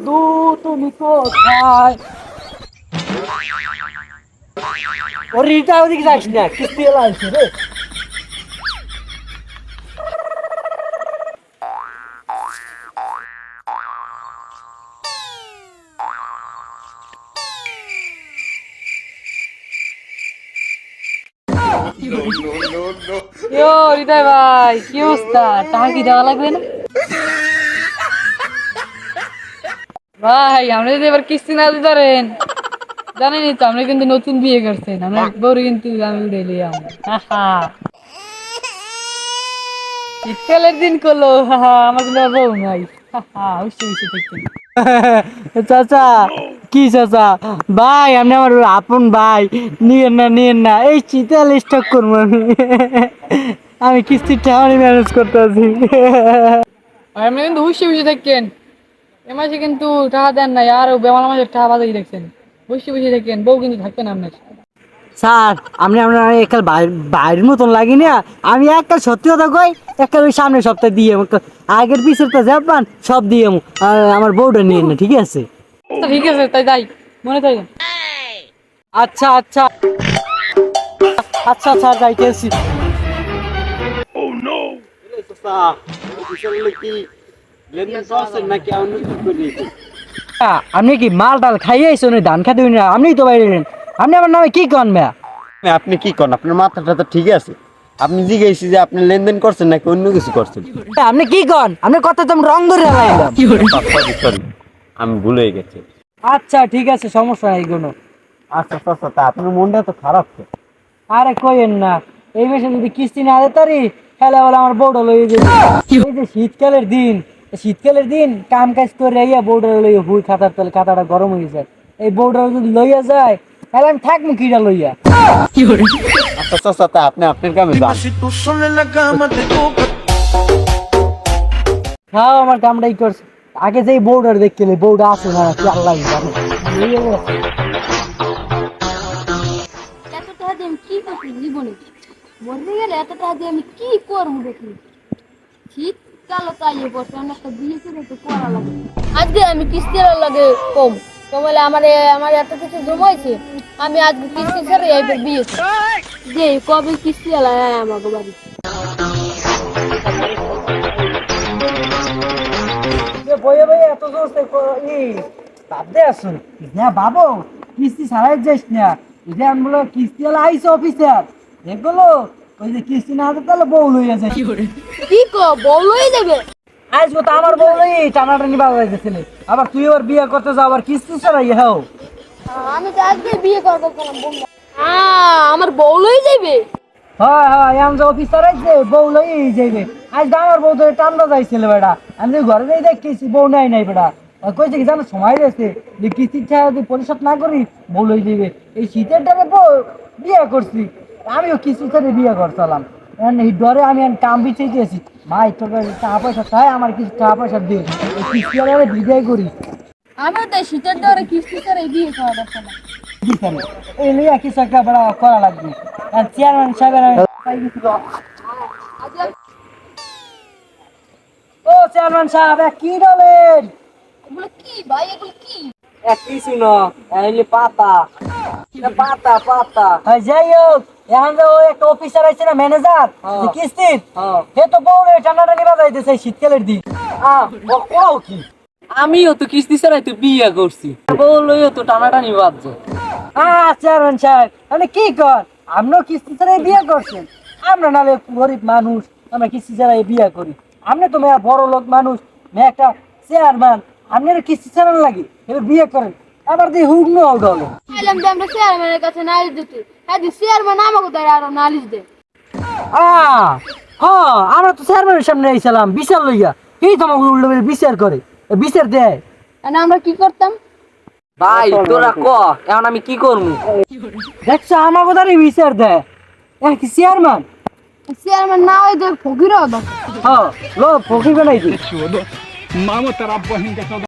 বন্ধু তুমি কোথায়? ওর রিটা ওদিকে যাস না কিস্তি এলা আছে রে। ইয়ো হৃদয় ভাই কি অবস্থা? টাকা কি দেওয়া লাগবে না? ভাই আমরা যদি এবার কিস্তি না দিতে পারেন জানেনই তো আমরা কিন্তু নতুন বিয়ে করছেন আমরা বউরে কিন্তু আমি শীতকালের দিন করল আমার কিন্তু বউ নাই। চাচা কি চাচা? ভাই আপনি আমার আপন ভাই নিয়েন না নিয়েন না এই চিতাল স্টক করব আমি। আমি কিস্তির টাকা ম্যানেজ করতে আছি। আপনি কিন্তু হুশে হুশে থাকেন এ মাসে কিন্তু টাকা দেন নাই আর বেমার মাসের টাকা বাজাই রাখছেন বসে বসে থাকেন বউ কিন্তু থাকবেন আপনার। স্যার আপনি আপনার একাল বাইরের মতন লাগি না। আমি একটা সত্যি কথা কই একটা ওই সামনের সপ্তাহে দিয়ে আগের পিছের তো যাবান সব দিয়ে আর আমার বউটা নিয়ে না ঠিক আছে? ঠিক আছে তাই যাই মনে থাকেন। আচ্ছা আচ্ছা। আচ্ছা স্যার যাইতেছি। আপনি কি মাল ডাল খাইয়ে আইসো না ধান খাতে না আপনি তো বাইরে আপনি আমার নামে কি কন ভাইয়া? আপনি কি কন? আপনার মাথাটা তো ঠিক আছে। আপনি জিজ্ঞেসি যে আপনি লেনদেন করছেন নাকি অন্য কিছু করছেন? আপনি কি কন? আপনি কথা তো রং ধরে লাগাইলাম। সরি সরি আমি ভুলে গেছি। আচ্ছা ঠিক আছে সমস্যা নাই কোনো। আচ্ছা আচ্ছা তা আপনার মনটা তো খারাপ তো? আরে কইেন না এই মাসে যদি কিস্তি না দিতে পারি তাহলে বলে আমার বউটা লইয়ে যাবে। এই যে শীতকালের দিন শীতকালের দিন কাম কাজ করে ইয়া বউটা লইয়া হুই খাতার তলে খাতাটা গরম হয়ে যায়। এই বউটা যদি লইয়া যায় তাহলে আমি থাকব কিটা লইয়া? আচ্ছা আচ্ছা আচ্ছা তা আপনি আপনার কামে যান। হ্যাঁ আমার কামটাই করছে। আগে যেই বউটার দেখতে বউটা আছে না কি আল্লাহ করছি জীবনে? মরে গেলে আমি কি করব দেখি শীতকালও তাইয়ে পড়ছে আমার একটা বিয়ে করে তো করা লাগে। আজকে আমি কিস্তির লাগে কম। কমলে আমার আমার এত কিছু জমাইছে আমি আজকে কিস্তি ছেড়ে এবার বিয়ে। যে কবে কিস্তি এলা আমাকে বাড়ি। বইয়ে বইয়ে এত জোরছে ই ভাবতে আসুন। না বাবু কিস্তি ছাড়াই যাস না। আমি বলো কিস্তি হলো আইসে অফিসার দেখল ওই যে কিস্তি না দিতে তাহলে বউ লইয়া যায় কি কো বউ লই দেবে আজকে তো আমার বউ লই টানাটানি বাবা যাইতেছিলে আবার তুই আবার বিয়ে করতে যাও আবার কিস্তি ছাড়াই হও আমি তো আজকে বিয়ে করব বন্ধু হ্যাঁ আমার বউ লই যাবে হয় হয় আমি যে অফিসার আইছে বউ লই যাইবে আজ আমার বউ ধরে টান্দা যাইছিল বেটা আমি ঘরে যাই দেখতেছি বউ নাই নাই বেটা কইছে কি জানো সময় রয়েছে যে কিস্তির টাকা যদি পরিশোধ না করি বউ লই যাইবে এই শীতের বউ বিয়ে করছি। আমিও কিস্তি ছেড়ে বিয়ে করছিলাম এই ডরে আমি কাম বিছিয়ে দিয়েছি। ভাই তোর কাছে টাকা পয়সা চাই আমার কিছু টাকা পয়সা দিয়ে কিস্তি আলাদা বিদায় করি। আমি তো শীতের ডরে কিস্তি করা দরকার না। এই লিয়া কিছু একটা বড় করা লাগবে। আর চেয়ারম্যান সাহেবের আমি ও চেয়ারম্যান সাহেব কি ডলেন এগুলো কি ভাই এগুলো কি? এক কিছু না পাতা। পাতা পাতা। হ্যাঁ, যাই হোক। এখন যে ওই একটা অফিসার আছে না ম্যানেজার কিস্তির সে তো বউ ঠান্ডাটা নিবা যাইতেছে শীতকালের দিন আহ কি? আমিও তো কিস্তি ছাড়াই তো বিয়ে করছি। বউ লইও তো টানাটানি বাজছে। আহ চেয়ারম্যান সাহেব আপনি কি কর? আপনিও কিস্তি ছাড়াই বিয়ে করছেন আমরা নালে গরিব মানুষ আমরা কিস্তি ছাড়াই বিয়ে করি। আপনি তো মেয়া বড় লোক মানুষ মেয়ে একটা চেয়ারম্যান আপনার কিস্তি ছাড়ান লাগে এবার বিয়ে করেন। আবার দিয়ে হুক নো ডলে চাইলাম যে আমরা চেয়ারম্যানের কাছে নালিশ দিতে। হ্যাঁ চেয়ারম্যান আমাকে দেয় আরও নালিশ দে আহ আমরা তো চেয়ারম্যানের সামনে আইছিলাম বিচার লইয়া। এই তো আমাকে উল্টো বিচার করে? বিচার দেয়। আর আমরা কি করতাম? ভাই তোরা ক এখন আমি কি করব? দেখছ আমাকে তারই বিচার দেয়। এ কি চেয়ারম্যান চেয়ারম্যান না হয় দেখ ফকিরও দেখ হ্যাঁ লো ফকির বানাই দিই।